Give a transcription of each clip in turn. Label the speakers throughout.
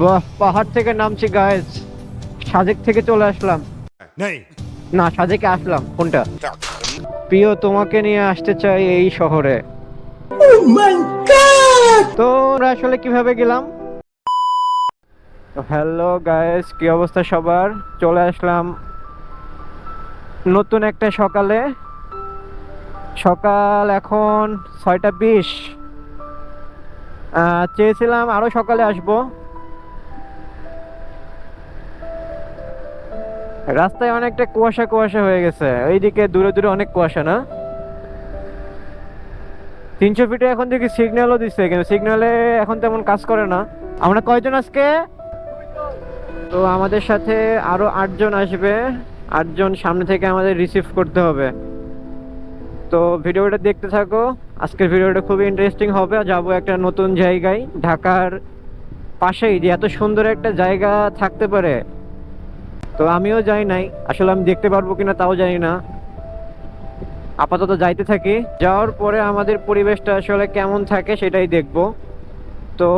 Speaker 1: বাহ পাহাড় থেকে নামছি গায়েস সাজেক থেকে চলে আসলাম। না সাজেকে আসলাম। কোনটা? প্রিয় তোমাকে নিয়ে আসতে চাই এই শহরে। তো আমরা আসলে কীভাবে গেলাম? হ্যালো গায়েস কি অবস্থা সবার? চলে আসলাম নতুন একটা সকালে। সকাল এখন ছয়টা বিশ। চেয়েছিলাম আরও সকালে আসব। রাস্তায় অনেকটা কুয়াশা কুয়াশা হয়ে গেছে। এইদিকে দূরে দূরে অনেক কুয়াশা, না? তিনশো ফিটে এখন দেখি সিগন্যালও দিচ্ছে কিন্তু সিগন্যালে এখন তেমন কাজ করে না। আমরা কয়জন আজকে? তো আমাদের সাথে আরও আটজন আসবে। আটজন সামনে থেকে আমাদের রিসিভ করতে হবে। তো ভিডিওটা দেখতে থাকো। আজকের ভিডিওটা খুবই ইন্টারেস্টিং হবে। যাব একটা নতুন জায়গায়, ঢাকার পাশেই, যে এত সুন্দর একটা জায়গা থাকতে পারে। তো আমিও যাই নাই। আসলে আমি দেখতে পারব কিনা তাও জানি না। আপাতত যাইতে থাকি। যাওয়ার পরে আমাদের পরিবেশটা আসলে কেমন থাকে সেটাই দেখব। তো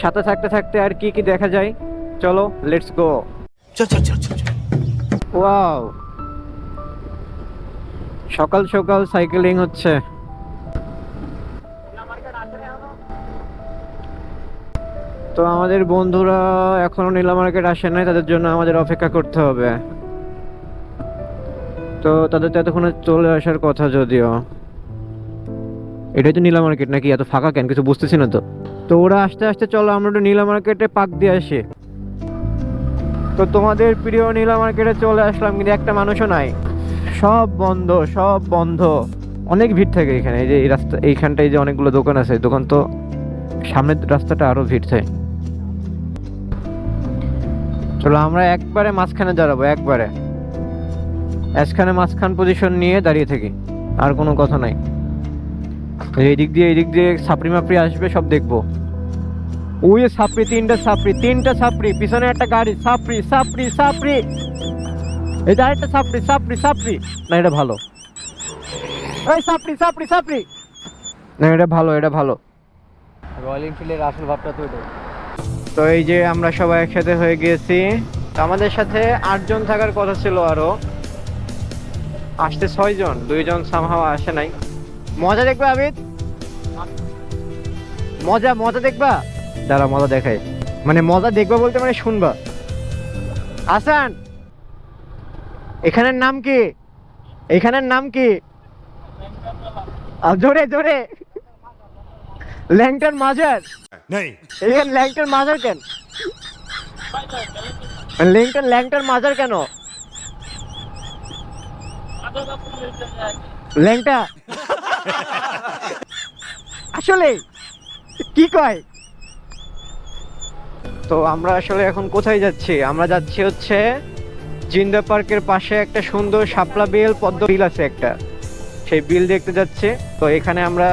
Speaker 1: সাথে থাকতে থাকতে আর কি কি দেখা যায়? চলো লেটস গো ওয়াও সকাল সকাল সাইকেলিং হচ্ছে। তো আমাদের বন্ধুরা এখনও নীলা মার্কেট আসে নাই, তাদের জন্য আমাদের অপেক্ষা করতে হবে। তো তাদের তো এতক্ষণে চলে আসার কথা যদিও। এটাই তো নীলা মার্কেট নাকি এত ফাঁকা কেন? কিছু বুঝতেছি না তো। তো ওরা আস্তে আস্তে চলো, আমরা একটু নীলা মার্কেটে পাক দিয়ে আসি। তো তোমাদের প্রিয় নীলা মার্কেটে চলে আসলাম, কিন্তু একটা মানুষও নাই। সব বন্ধ সব বন্ধ। অনেক ভিড় থাকে এখানে। এই যে এই রাস্তা, এইখানটায় যে অনেকগুলো দোকান আছে, দোকান তো সামনের রাস্তাটা আরও ভিড় থাকে। চলো আমরা একবারে মাঝখানে দাঁড়াবো, একবারে। মাঝখানে মাঝখান পজিশন নিয়ে দাঁড়িয়ে থাকি, আর কোনো কথা নাই। এই দিক দিয়ে, এই দিক দিয়ে সাপড়ি মাপড়ি আসবে, সব দেখব। ওই সাপড়ি, তিনটা সাপড়ি তিনটা সাপড়ি, পিছনে একটা গাড়ি, সাপড়ি সাপড়ি সাপড়ি। এই আরেকটা সাপড়ি সাপড়ি সাপড়ি। না, এটা ভালো। এই সাপড়ি সাপড়ি সাপড়ি। না, এটা ভালো এটা ভালো। রয়্যাল এনফিল্ডের আসল ভাবটা তো এটাই। তো এই যে আমরা সবাই একসাথে হয়ে গিয়েছি আমাদের সাথে আটজন থাকার কথা ছিল আরও। আসতে ছয় ছয়জন, দুইজন সামহাও আসে নাই। মজা দেখবা, আবিদ? মজা মজা দেখবা? দাঁড়া, মজা দেখাই। মানে মজা দেখবা বলতে মানে শুনবা। আসান এখানের নাম কি? এখানের নাম কি? জোরে জোরে। ল্যাংটার মাজার এখানে ল্যাংটার মাজার কেন? ল্যাংটার ল্যাংটার মাজার কেন? ল্যাংটা আসলে কি কয়? তো আমরা আসলে এখন কোথায় যাচ্ছি? আমরা যাচ্ছি হচ্ছে জিন্দা পার্কের পাশে একটা সুন্দর শাপলা বিল পদ্ম বিল আছে একটা। সেই বিল দেখতে যাচ্ছে। তো এখানে আমরা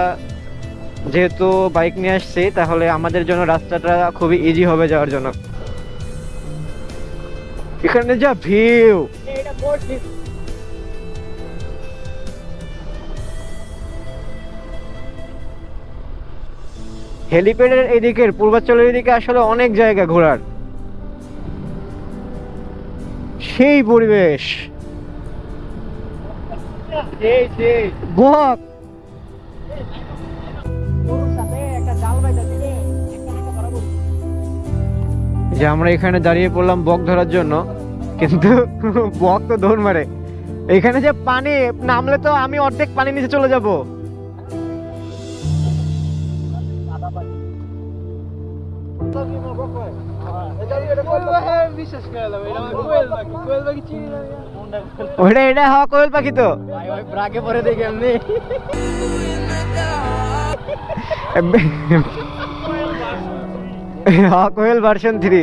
Speaker 1: যেহেতু বাইক নিয়ে আসছি তাহলে আমাদের জন্য রাস্তাটা খুবই ইজি হবে যাওয়ার জন্য। এখানে যা ভিউ! হেলিপ্যাডের এদিকের পূর্বাঞ্চলের এদিকে আসলে অনেক জায়গা ঘোরার। সেই পরিবেশ। গোয়াক যে আমরা এখানে দাঁড়িয়ে পড়লাম বক ধরার জন্য কিন্তু বক তো দৌড় মারে। এখানে যে পানি নামলে তো আমি অর্ধেক পানি নিচে চলে যাব। ওইটা এটা হওয়া কোয়েল পাখি তো। ব্রাকে পরে দেখি এমনি। কোয়েল ভার্সন থ্রি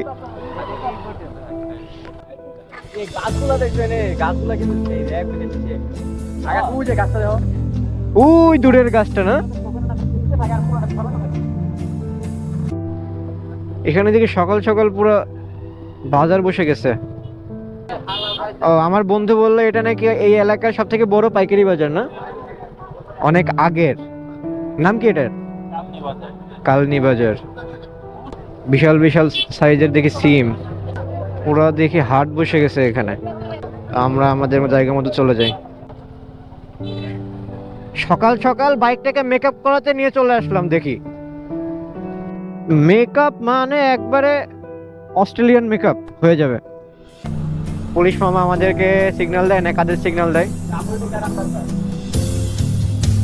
Speaker 1: ওই দূরের গাছটা না? এখানে দেখি সকাল সকাল পুরো বাজার বসে গেছে। ও আমার বন্ধু বলল এটা নাকি এই এলাকার সব থেকে বড় পাইকারি বাজার না? অনেক আগের। নাম কি এটার? কালনি বাজার। বিশাল বিশাল সাইজের দেখি সিম। ওরা দেখি হাট বসে গেছে এখানে। আমরা আমাদের জায়গা মতো চলে যাই। সকাল সকাল বাইকটাকে মেকআপ করাতে নিয়ে চলে আসলাম, দেখি। মেকআপ মানে একবারে অস্ট্রেলিয়ান মেকআপ হয়ে যাবে। পুলিশ মামা আমাদেরকে সিগন্যাল দেয় না, কাদের সিগন্যাল দেয়?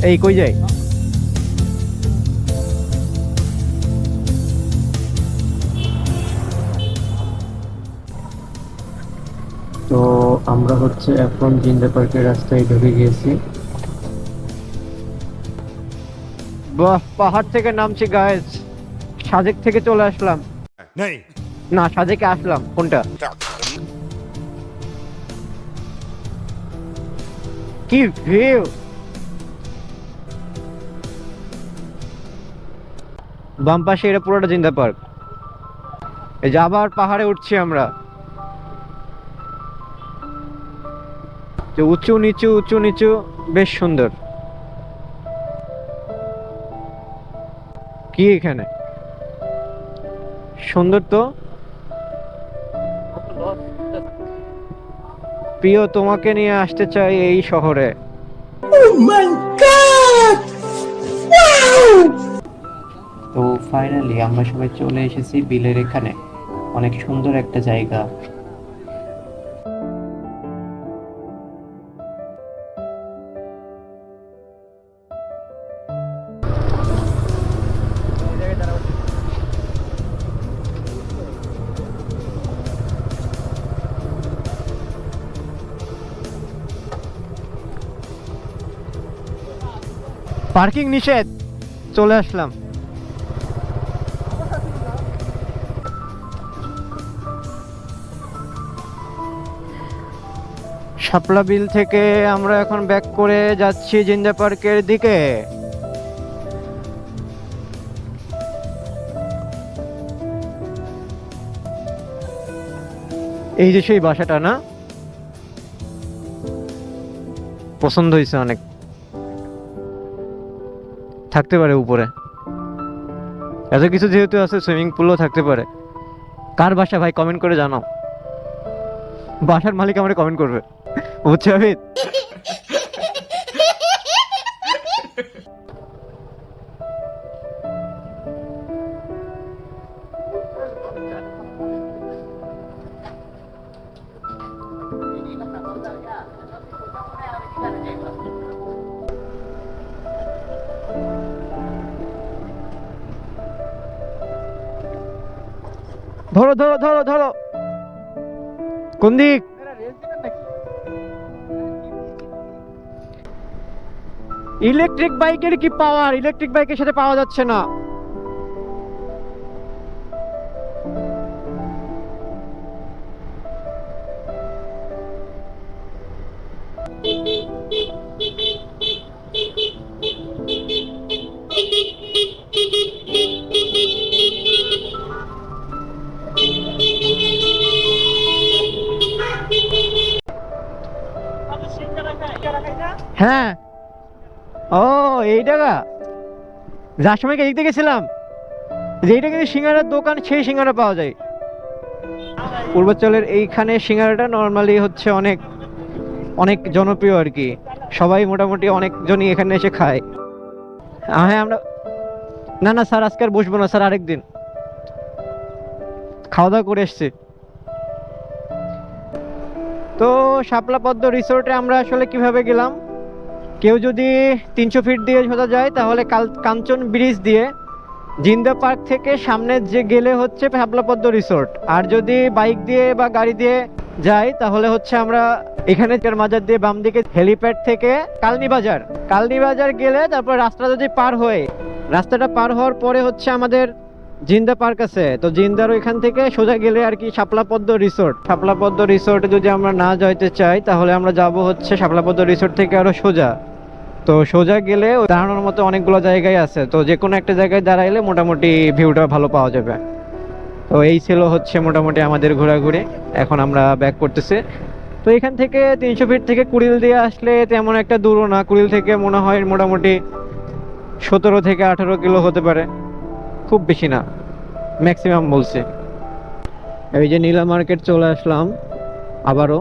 Speaker 1: এই কই যাই আমরা হচ্ছে এখন জিন্দা পার্কের রাস্তায় ঢুকে গিয়েছি। বাহ পাহাড় থেকে নামছি গায়েস সাজেক থেকে চলে আসলাম। না সাজেকে আসলাম। কোনটা? কি ভিউ বাম পাশে এটা পুরোটা জিন্দা পার্ক। এই যে আবার পাহাড়ে উঠছি আমরা। যে উঁচু নিচু উঁচু নিচু বেশ সুন্দর। কি এখানে? সুন্দর তো? প্রিয় তোমাকে নিয়ে আসতে চাই এই শহরে। তো ফাইনালি আমরা সবাই চলে এসেছি বিলের এখানে। অনেক সুন্দর একটা জায়গা। পার্কিং নিষেধ। চলে আসলাম। শাপলা বিল থেকে আমরা এখন ব্যাক করে যাচ্ছি জিন্দা পার্কের দিকে। এই যে সেই বাসাটা না? পছন্দ হয়েছে অনেক। থাকতে পারে উপরে। এত কিছু যেহেতু আছে, সুইমিং পুলও থাকতে পারে। কার বাসা ভাই কমেন্ট করে জানাও। বাসার মালিক আমার কমেন্ট করবে। বুঝছে আবিদ ধরো ধরো ধরো ধরো। কোন দিক? ইলেকট্রিক বাইকের কি পাওয়ার ইলেকট্রিক বাইকের সাথে পাওয়া যাচ্ছে না। হ্যাঁ। ও এই টাকা যার সময় এদিক গেছিলাম? যেইটা কিন্তু সিঙ্গারার দোকান, সেই সিঙ্গারা পাওয়া যায়। পূর্বাঞ্চলের এইখানে সিঙ্গারাটা নর্মালি হচ্ছে অনেক অনেক জনপ্রিয় আর কি। সবাই মোটামুটি অনেকজনই এখানে এসে খায়। হ্যাঁ আমরা না না, স্যার, আজকে আর বসবো না, স্যার, আরেকদিন। খাওয়া দাওয়া করে এসছি। তো, শাপলা পদ্ম রিসোর্টে আমরা আসলে কীভাবে গেলাম? কেউ যদি তিনশো ফিট দিয়ে সোজা যায়, তাহলে কাল কাঞ্চন ব্রিজ দিয়ে জিন্দা পার্ক থেকে সামনে যে গেলে হচ্ছে শাপলা পদ্ম রিসোর্ট আর যদি বাইক দিয়ে বা গাড়ি দিয়ে যাই, তাহলে হচ্ছে আমরা এখানে মাজার দিয়ে বাম দিকে হেলিপ্যাড থেকে কালনি বাজার। কালনি বাজার গেলে তারপর রাস্তা যদি পার হয়ে রাস্তাটা পার হওয়ার পরে হচ্ছে আমাদের জিন্দা পার্ক আছে, তো জিন্দার ওইখান থেকে সোজা গেলে আর কি শাপলাপদ্ম রিসোর্ট। শাপলাপদ্ম রিসোর্টে যদি আমরা না যাইতে চাই, তাহলে আমরা যাব হচ্ছে শাপলাপদ্ম রিসোর্ট থেকে আরও সোজা। তো সোজা গেলে দাঁড়ানোর মতো অনেকগুলো জায়গায় আছে, তো যে কোনো একটা জায়গায় দাঁড়াইলে মোটামুটি ভিউটা ভালো পাওয়া যাবে। তো এই ছিল হচ্ছে মোটামুটি আমাদের ঘোরাঘুরি, এখন আমরা ব্যাক করতেছি। তো এখান থেকে তিনশো ফিট থেকে কুড়িল দিয়ে আসলে তেমন একটা দূরও না, কুড়িল থেকে মনে হয় মোটামুটি সতেরো থেকে আঠেরো কিলো হতে পারে। খুব বেশি না ম্যাক্সিমাম বলছে। এই যে নীলা মার্কেট চলে আসলাম, আবারও।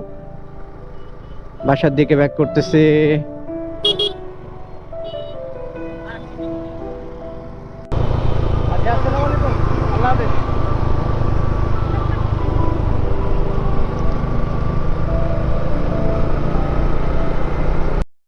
Speaker 1: বাসার দিকে ব্যাক করতেছে।